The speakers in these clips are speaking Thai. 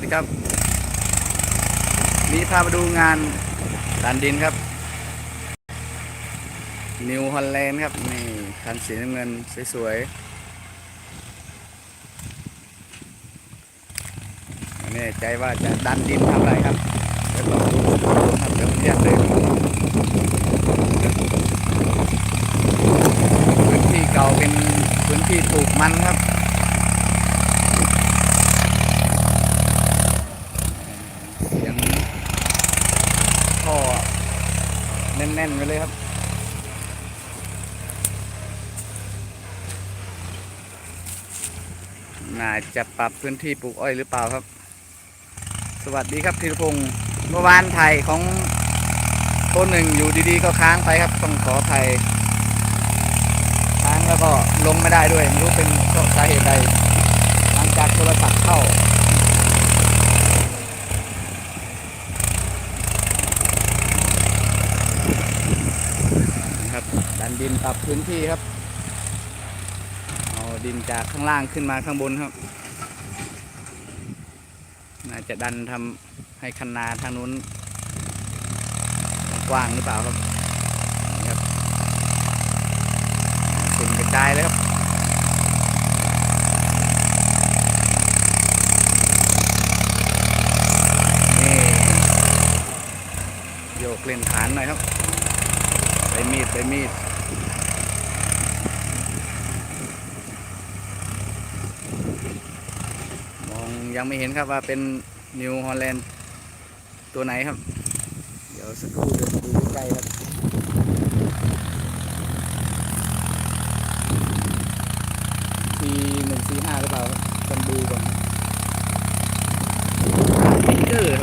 วัสดีครับนี่พามาดูงานดันดินครับ นิวฮอลแลนด์ครับ นี่คันสีน้ำเงินสวยๆไม่แน่ใจว่าจะดันดินทำอะไรครับเดี๋ยวลองดูครับเดี๋ยวผมแยกเลยพื้นที่เก่าเป็นพื้นที่ปลูกมันครับ เสียงท่อ แน่นๆไปเลยครับน่าจะปรับพื้นที่ปลูกอ้อยหรือเปล่าครับ สวัสดีครับธีรพงศ์เมื่อวานไทยของโคนหนึ่งอยู่ดีๆ ก็ค้างไปครับ ต้องขอไทยค้างแล้วก็ลงไม่ได้ด้วยไม่รู้เป็นเพราะสาเหตุใด หลังจากโทรศัพท์เข้า ครับ ดันดินปรับพื้นที่ครับ เอาดินจากข้างล่างขึ้นมาข้างบนครับ น่าจะดันทำให้คันนาทางนู้นกว้างหรือเปล่าครับนี่ครับฝุ่นกระจายเลยครับนี่โยกเล่นฐานหน่อยครับ ใบมีดใบมีดมองยังไม่เห็นครับว่าเป็นนิวฮอลแลนด์ตัวไหนครับ เดี๋ยวสักครู่เดินดูใกล้ครับทีหนึ่งสี่ห้าหรือเปล่าครับต้องดูก่อนติ๊กเกอร์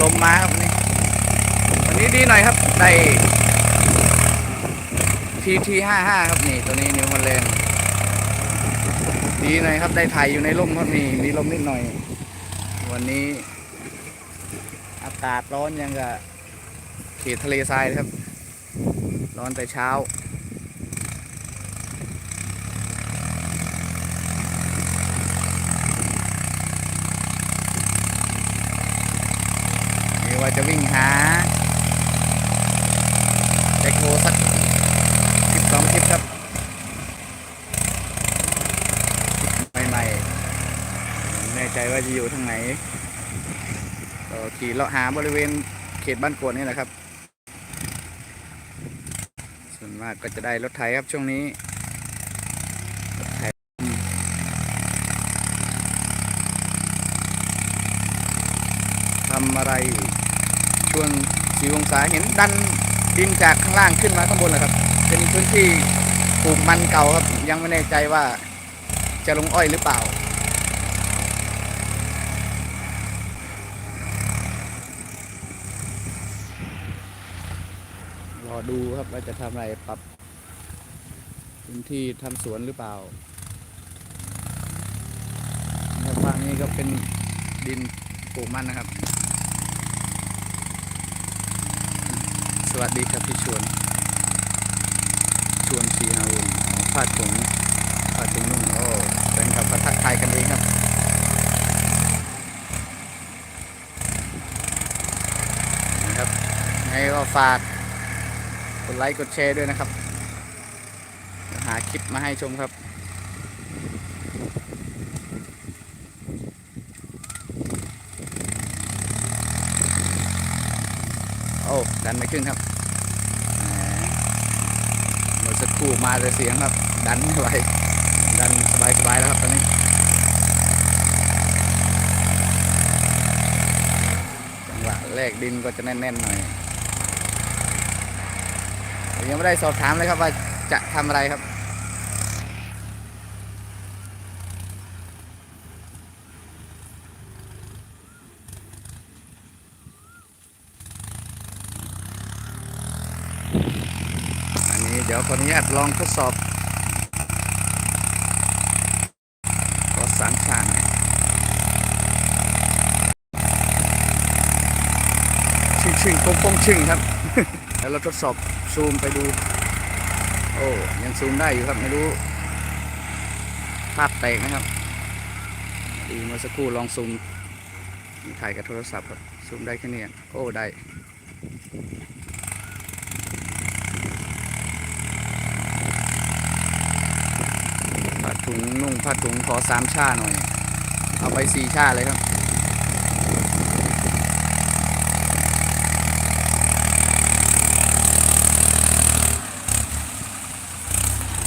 ลมมาครับวันนี้วันนี้ดีหน่อยครับได้ TT ห้าห้าครับนี่ตัวนี้นิวฮอลแลนด์ดีหน่อยครับได้ถ่ายอยู่ในร่มครับนี่มีลมนิดหน่อย วันนี้ อากาศร้อนยังกับเขตทะเลทรายครับ ร้อนแต่เช้าว่าจะวิ่งหาแจ็คโฮสัก คลิปครับใหม่ๆไม่แน่ใจว่าจะอยู่ทางไหนขี่เลาะหาบริเวณเขตบ้านกวดนี่แหละครับ ส่วนมากก็จะได้รถไถครับช่วงนี้รถไถทำอะไรช่วงสีองศาเห็นดันดินจากข้างล่างขึ้นมาข้างบนเลยครับ เป็นพื้นที่ปลูกมันเก่าครับ ยังไม่แน่ใจว่าจะลงอ้อยหรือเปล่า รอดูครับว่าจะทำอะไรปรับพื้นที่ทำสวนหรือเปล่าแล้วฝั่งนี้ก็เป็นดินปลูกมันนะครับ สวัสดีครับพี่ชวน ชวนชีฮาวงอ๋อผ้าถุงผ้าถุงนุ่งโอ้เป็นกับประทักทายกันเองครับนะครับไงก็ฝากกดไลค์กดแชร์ด้วยนะครับ หาคลิปมาให้ชมครับโอ้ดันไม่ขึ้นครับ สักครู่มาแต่เสียงครับ ดันไม่ไหวดันสบายๆแล้วครับตอนนี้จังหวะแลกดินก็จะแน่นๆหน่อยยังไม่ได้สอบถามเลยครับว่าจะทำอะไรครับ เดี๋ยวขออนุญาตลองทดสอบขอสามชานชึ่งชึ่งโป้งโป้งชึ่งครับแล้วเราทดสอบซูมไปดู โอ้ยังซูมได้อยู่ครับไม่รู้ภาพแตกนะครับดีเมื่อสักครู่ลองซูมถ่ายกับโทรศัพท์ครับซูมได้แค่นี้โอ้ได้ผ้า ถุงนุ่งผ้าถุงขอสามชาหน่อย เอาไปสี่ชาเลยครับ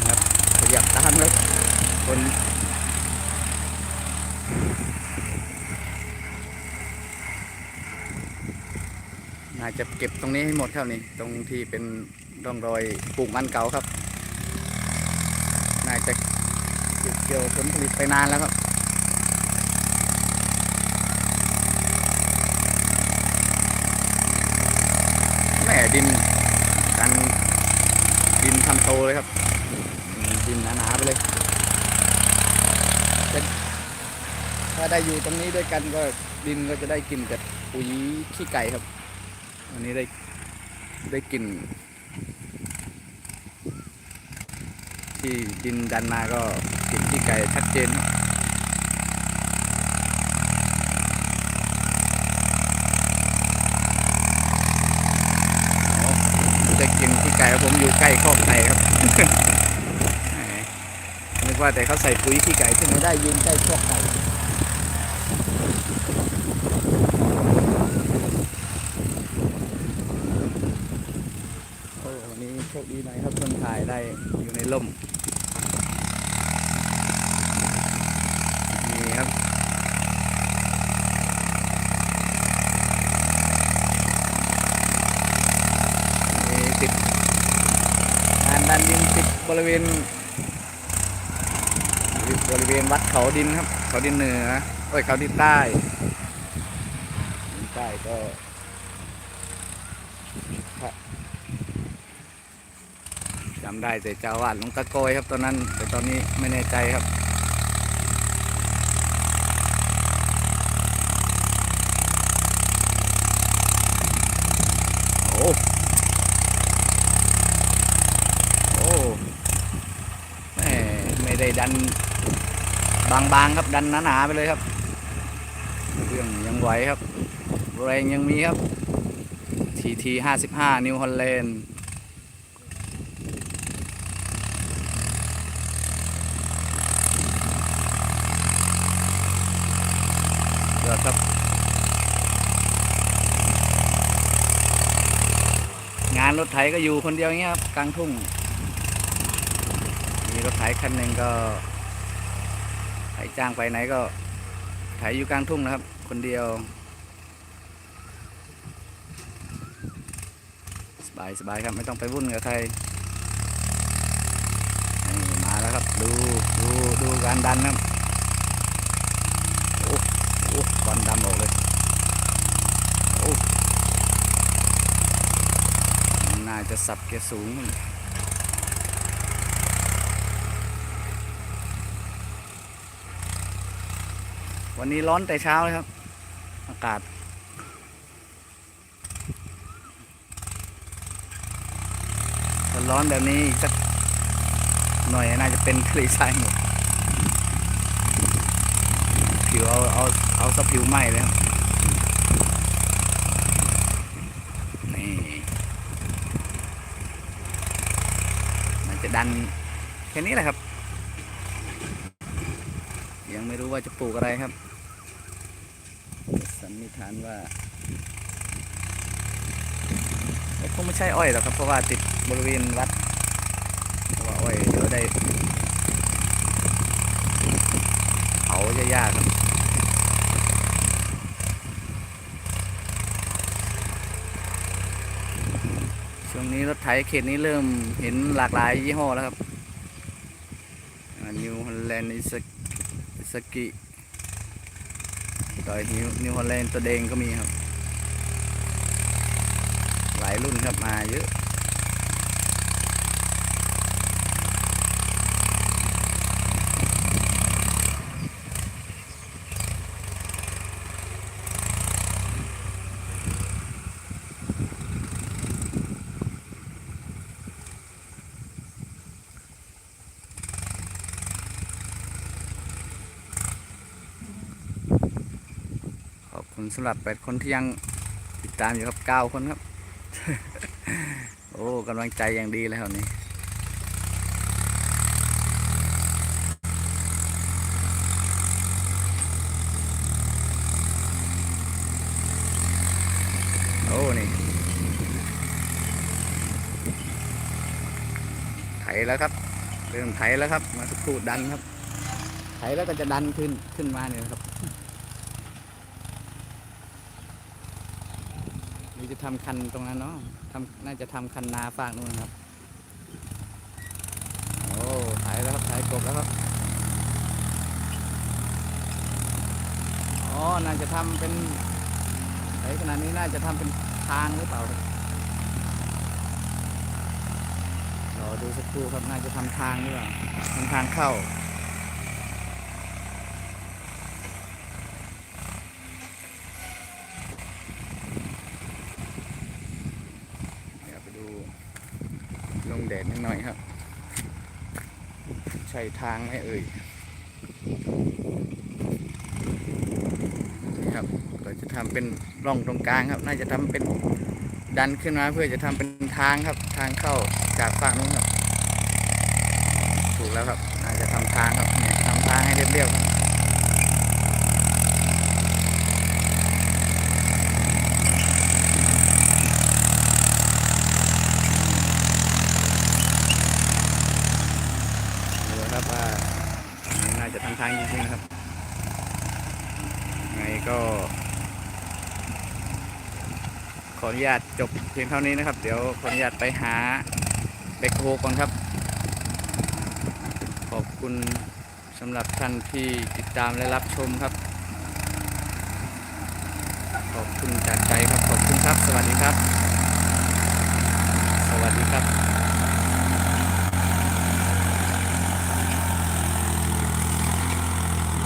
ครับขยับตามครับ คนน่าจะเก็บตรงนี้ให้หมดครับนี่ ตรงที่เป็นร่องรอยปลูกมันเก่าครับ น่าจะ ก็บเกี่ยวผลผลิตไปนานแล้วครับแม่ดินกันดินทำโตเลยครับ ดินหนาๆไปเลยถ้าได้อยู่ตรงนี้ด้วยกันก็ดินก็จะได้กินกับปุ๋ยขี้ไก่ครับอันนี้ได้ได้กลินที่ดินดันมาก็ กลินขี้ไก่ชัดเจนครับจะกินขี้ไก่ครับผมอยู่ใกล้คอกไก่ครับนึกว่าแต่เขาใส่ปุ๋ยขี้ไก่ที่ไม่ได้ยืนใกล้คอกไก่โอ้วันนี้โชคดีหน่อยครับคนถ่ายได้อยู่ในร่มนี่ครับ มีติดงานดันดินติดบริเวณบริเวณวัดเขาดินครับ เขาดินเหนือโอ้ยเขาดินใต้ดินใต้ก็จำได้แต่เจ้าวาดหลวงตะโกยครับตอนนั้น แต่ตอนนี้ไม่แน่ใจครับ โอ้ โอ้แหม่ ได้ดันบางๆครับดันหนาๆไปเลยครับเครื่องยังไหวครับ แรงยังมีครับทีทีห้าสิบห้านิวฮอลแลนด์ยอดครับงานรถไถก็อยู่คนเดียวอย่างเงี้ยครับกลางทุ่ง ไถคันหนึ่งก็ไถจ้างไปไหนก็ไถอยู่กลางทุ่งนะครับ คนเดียว สบายสบายครับไม่ต้องไปวุ่นกับใครมาแล้วครับดูดูดูการดันครับโอ้โอ้ควันดำออกเลยโอ้น่าจะสับเกียร์สูง วันนี้ร้อนแต่เช้าเลยครับ อากาศถ้าร้อนแบบนี้อีกสักหน่อยน่าจะเป็นทะเลทรายหมดผิวเอาเอาเอาสะผิวไหม้เลยครับนี่มันจะดันแค่นี้แหละครับ ยังไม่รู้ว่าจะปลูกอะไรครับ สันนิษฐานว่าคงไม่ใช่อ้อยหรอกครับ เพราะว่าติดบริเวณวัดเพราะว่าอ้อยเดี๋ยวได้เผาจะยากครับช่วงนี้รถไถเขตนี้เริ่มเห็นหลากหลายยี่ห้อแล้วครับนิวฮอลแลนด์อิสกิ ต่อยนิวนิวฮอลแลนด์ตัวแดงก็มีครับ หลายรุ่นครับมาเยอะ ขอบคุณสำหรับแปดคนที่ยังติดตามอยู่ครับเก้าคนครับ โอ้กำลังใจอย่างดีเลยครับนี่โอ้นี่ไถแล้วครับเริ่มไถแล้วครับมาสักครู่ดันครับไถแล้วก็จะดันขึ้นขึ้นมาเนี่ยครับ จะทำคันตรงนั้นเนาะทำน่าจะทำคันนาฝากนู่นครับ โอ้ถ่ายแล้วครับถ่ายกบแล้วครับ อ๋อ น่าจะทำเป็นไถขนาดนี้น่าจะทำเป็นทางหรือเปล่าครับรอดูสักครู่ครับ น่าจะทำทางหรือเปล่าทำทางเข้า เดี๋ยวไปดูล งแดดนิดหน่อยครับ ใช่ทางไหมเอ่ยครับก็จะทำเป็นร่องตรงกลางครับ น่าจะทำเป็นดันขึ้นมาเพื่อจะทำเป็นทางครับ ทางเข้าจากฝั่งนู้นครับ ถูกแล้วครับ น่าจะทำทางครับเนี่ยทำทางให้เรียบๆครับดูครับว่าน่าจะทำทางจริงๆนะครับ ไงก็ ข ออนุญาตจบเพียงเท่านี้นะครับ เดี๋ยวขออนุญาตไปหาเบคโฮก่อนครับ ขอบคุณสำหรับท่านที่ติดตามและรับชมครับ ขอบคุณจากใจครับ ขอบคุณครับ สวัสดีครับ สวัสดีครับ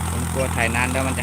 ผมกลัวถ่ายนานแล้วมันจะ